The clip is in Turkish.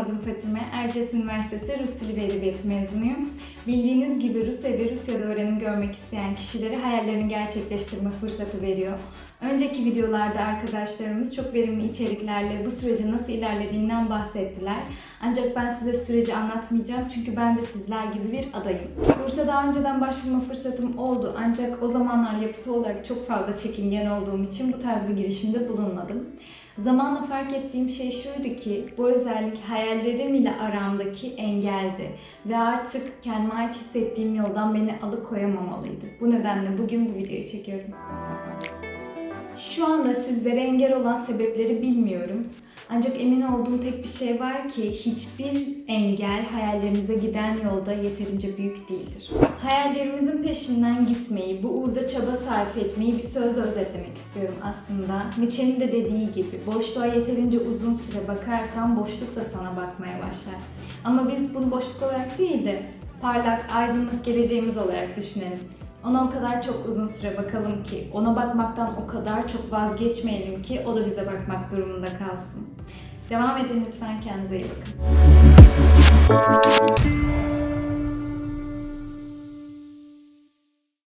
adım Fatime. Erciyes Üniversitesi Rus Dili ve Edebiyatı mezunuyum. Bildiğiniz gibi Rusya ve Rusya'da öğrenim görmek isteyen kişilere hayallerini gerçekleştirme fırsatı veriyor. Önceki videolarda arkadaşlarımız çok verimli içeriklerle bu sürecin nasıl ilerlediğinden bahsettiler. Ancak ben size süreci anlatmayacağım çünkü ben de sizler gibi bir adayım. Kursa daha önceden başvurma fırsatım oldu ancak o zamanlar yapısı olarak çok fazla çekingen olduğum için bu tarz bir girişimde bulunmadım. Zamanla fark ettiğim şey şuydu ki bu özellik hayallerim ile aramdaki engeldi ve artık kendime ait hissettiğim yoldan beni alıkoyamamalıydı. Bu nedenle bugün bu videoyu çekiyorum. Şu anda sizlere engel olan sebepleri bilmiyorum. Ancak emin olduğum tek bir şey var ki hiçbir engel hayallerinize giden yolda yeterince büyük değildir. Hayallerimizin peşinden gitmeyi, bu uğurda çaba sarf etmeyi bir sözle özetlemek istiyorum aslında. Nietzsche'nin de dediği gibi boşluğa yeterince uzun süre bakarsan boşluk da sana bakmaya başlar. Ama biz bunu boşluk olarak değil de parlak, aydınlık geleceğimiz olarak düşünelim. Ona o kadar çok uzun süre bakalım ki, ona bakmaktan o kadar çok vazgeçmeyelim ki o da bize bakmak durumunda kalsın. Devam edin lütfen kendinize iyi bakın.